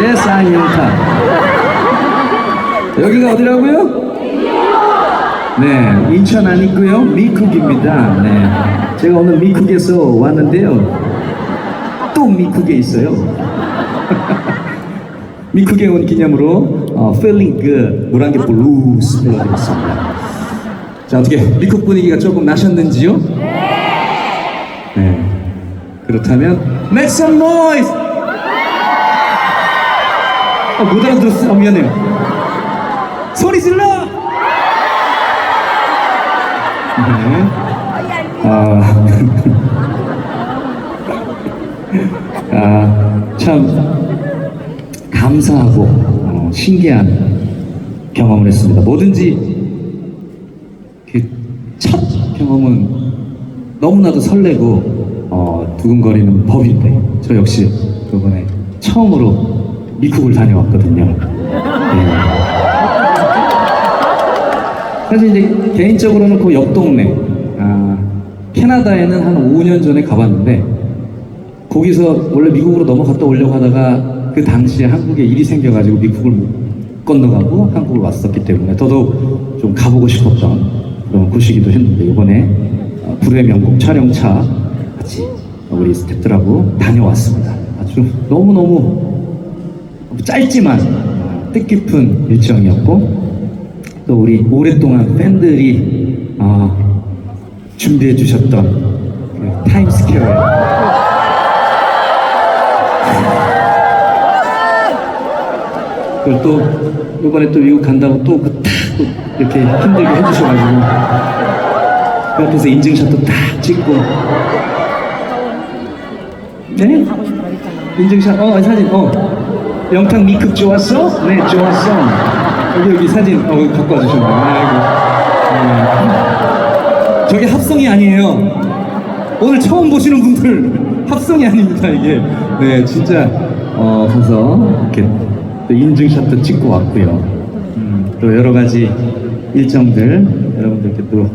Yes, I'm 영탁. 여기가 어디라고요? 네, 인천 아니고요, 미쿡입니다. 네, 제가 오늘 미쿡에서 왔는데요. 또 미쿡에 있어요. 미쿡에 온 기념으로 어, Feeling Good 무랑개 블루스 불러드렸습니다. 자, 어떻게 미쿡 분위기가 조금 나셨는지요? 네. 그렇다면 Make some noise! 어, 못 알아들었어. 어, 미안해요. 소리 질러! 네. 아, 아, 참 감사하고 어, 신기한 경험을 했습니다. 뭐든지 그첫 경험은 너무나도 설레고 어, 두근거리는 법인데 저 역시 이번에 처음으로 미국을 다녀왔거든요. 네. 사실 이제 개인적으로는 그 옆 동네 아, 캐나다에는 한 5년 전에 가봤는데 거기서 원래 미국으로 넘어갔다 오려고 하다가 그 당시에 한국에 일이 생겨가지고 미국을 못 건너가고 한국을 왔었기 때문에 더더욱 좀 가보고 싶었던 그런 곳이기도 했는데 이번에 어, 불의 명곡 촬영차 같이 우리 스태프들하고 다녀왔습니다. 아주 너무너무 짧지만 어, 뜻깊은 일정이었고 또 우리 오랫동안 팬들이 어, 준비해 주셨던 그 타임스퀘어에 그리고 또 이번에 또 미국 간다고 또그탁 이렇게 힘들게 해주셔가지고 그 앞에서 인증샷도 딱 찍고. 네? 인증샷 어 사진 어 영탁 미급 좋았어? 네 좋았어. 여기 여기 사진 어 갖고 와주셨네 아이고. 네. 저게 합성이 아니에요. 오늘 처음 보시는 분들 합성이 아닙니다 이게. 네 진짜 어 가서 이렇게 또 인증샷도 찍고 왔고요. 음, 또 여러 가지 일정들 여러분들께 또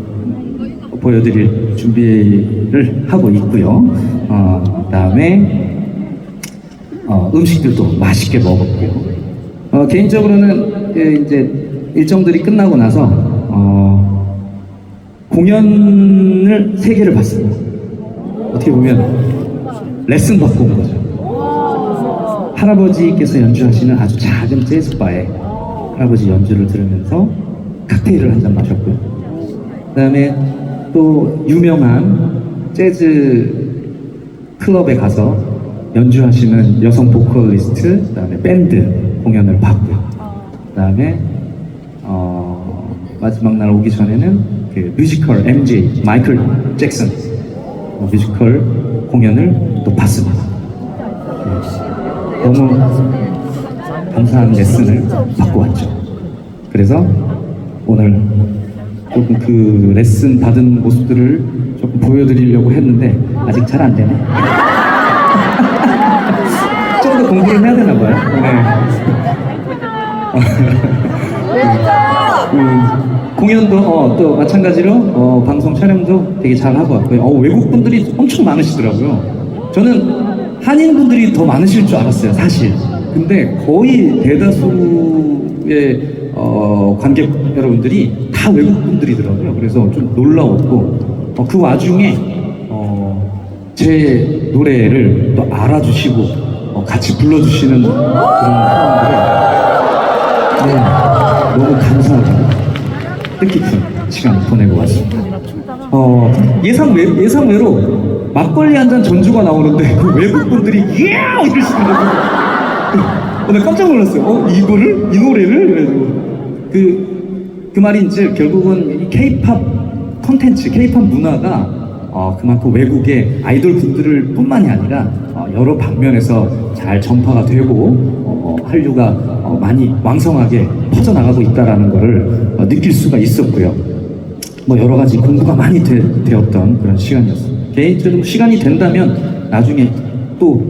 보여드릴 준비를 하고 있고요. 어 그다음에 어, 음식들도 맛있게 먹었고요. 어, 개인적으로는 예, 이제 일정들이 끝나고 나서 어, 공연을 세 개를 봤어요. 어떻게 보면 레슨 받고 온 거죠. 할아버지께서 연주하시는 아주 작은 재즈바에 할아버지 연주를 들으면서 칵테일을 한 잔 마셨고요. 그 다음에 또 유명한 재즈 클럽에 가서 연주하시는 여성 보컬리스트, 그다음에 밴드 공연을 봤고요. 그다음에 어, 마지막 날 오기 전에는 그 뮤지컬 MJ 마이클 잭슨 어, 뮤지컬 공연을 또 봤습니다. 네. 너무 감사한 레슨을 받고 왔죠. 그래서 오늘 조금 그 레슨 받은 모습들을 조금 보여드리려고 했는데 아직 잘 안 되네. 공부를 해야 되나 봐요. 네. 음, 공연도 어, 또 마찬가지로 어, 방송 촬영도 되게 잘 하고 왔고요. 어, 외국 분들이 엄청 많으시더라고요. 저는 한인 분들이 더 많으실 줄 알았어요, 사실. 근데 거의 대다수의 어, 관객 여러분들이 다 외국 분들이더라고요. 그래서 좀 놀라웠고 어, 그 와중에 어, 제 노래를 또 알아주시고 어, 같이 불러주시는 그런 사람들을 네, 너무 감사하고 뜻깊은 시간 보내고 왔습니다. 어, 예상 외, 예상 외로 막걸리 한 잔 전주가 나오는데 그 외국 분들이 이야 이러시더라고요. 어, 나 깜짝 놀랐어요. 어, 이거를? 이 노래를? 그래가지고. 그, 그 말인즉 결국은 이 케이팝 컨텐츠, 케이팝 문화가 어, 그만큼 외국의 아이돌 분들을 뿐만이 아니라 어, 여러 방면에서 잘 전파가 되고 어, 한류가 어, 많이 왕성하게 퍼져나가고 있다는 것을 어, 느낄 수가 있었고요. 뭐 여러 가지 공부가 많이 되, 되었던 그런 시간이었습니다. 개인적으로 시간이 된다면 나중에 또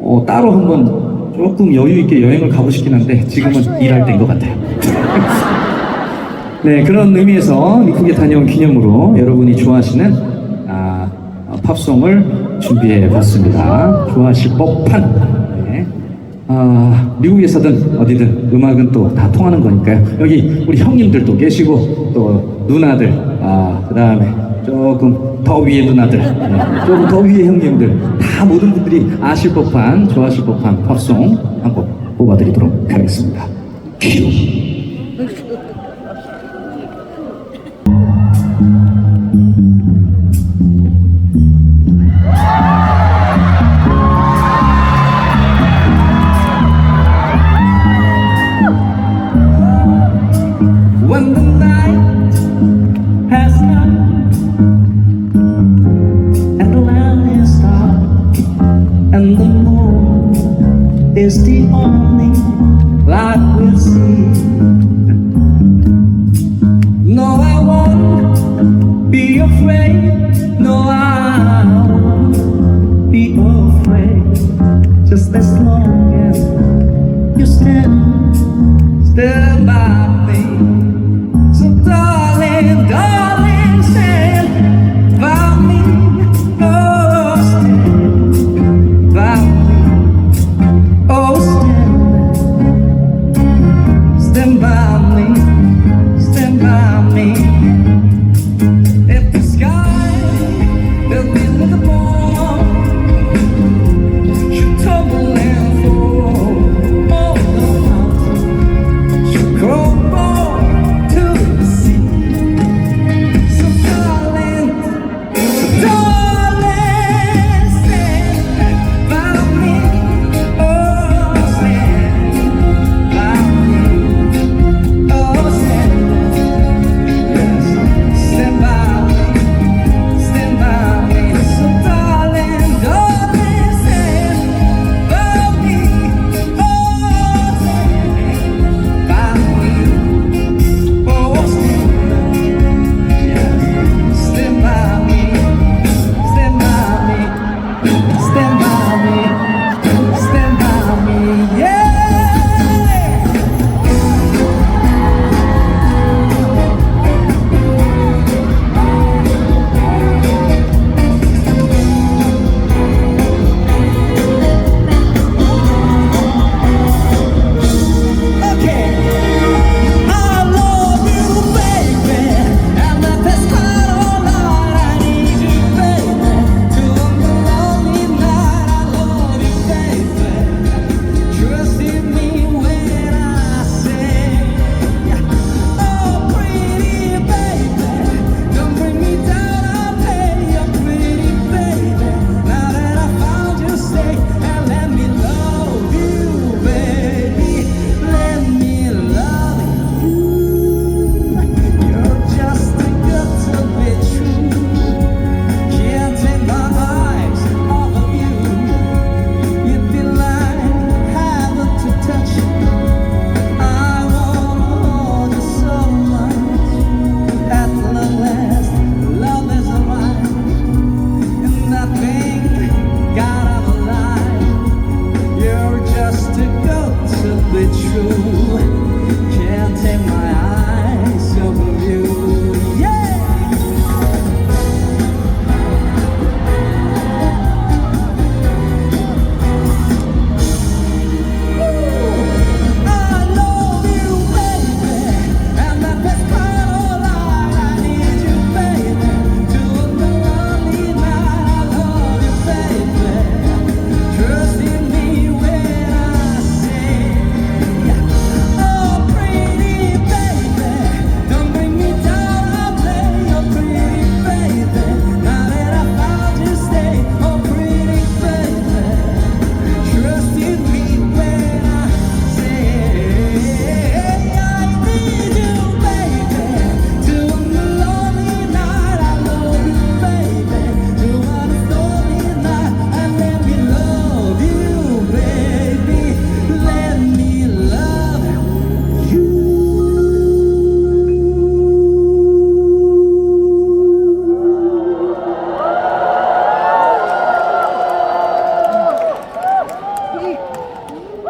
어, 따로 한번 조금 여유 있게 여행을 가고 싶긴 한데 지금은 일할 때인 것 같아요. 네 그런 의미에서 미국에 다녀온 기념으로 여러분이 좋아하시는 아, 어, 팝송을 준비해 봤습니다. 좋아하실 법한. 네. 아, 미국에서든 어디든 음악은 또 다 통하는 거니까요. 여기 우리 형님들도 계시고, 또 누나들, 아, 그 다음에 조금 더 위에 누나들, 네. 조금 더 위에 형님들, 다 모든 분들이 아실 법한, 좋아하실 법한 팝송 한 곡 뽑아드리도록 하겠습니다. 큐.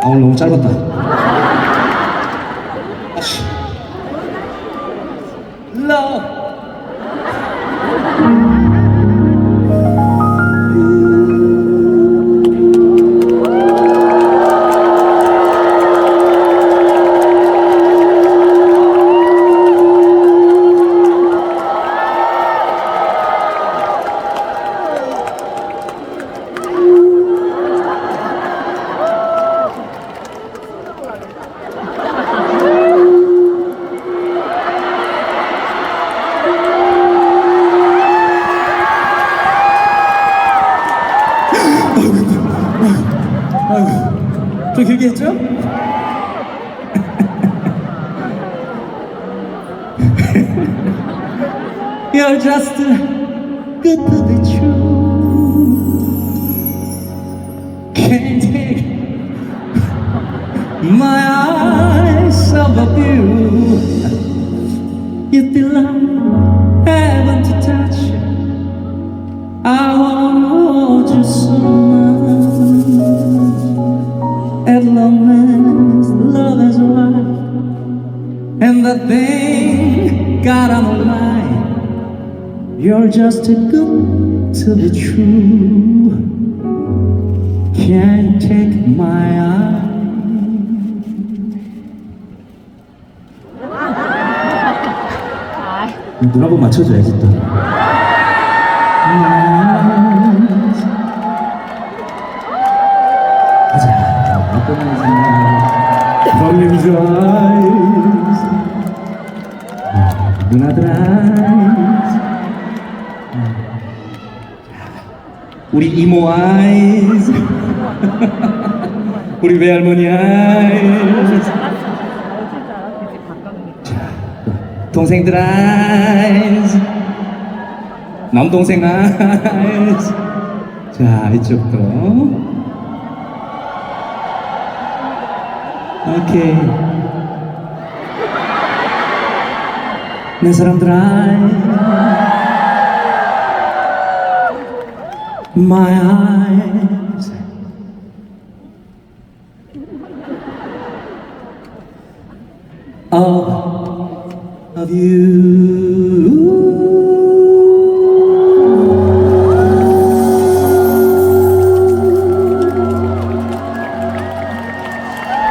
아 오늘 너무 짧았다. Love. 길게 했죠? You're just good to be true. And the thing got on the line. You're just too good to be true. Can't take my eye. 눈 한번 맞춰줘야지 또. 가자. From your eyes, 누나들 eyes. 우리 이모 아이즈 우리 외할머니 아이즈 자, 동생들 아이즈 남동생 아이즈 자 이쪽도. 오케이 내 사람들 아이즈 my eyes. Of, of you.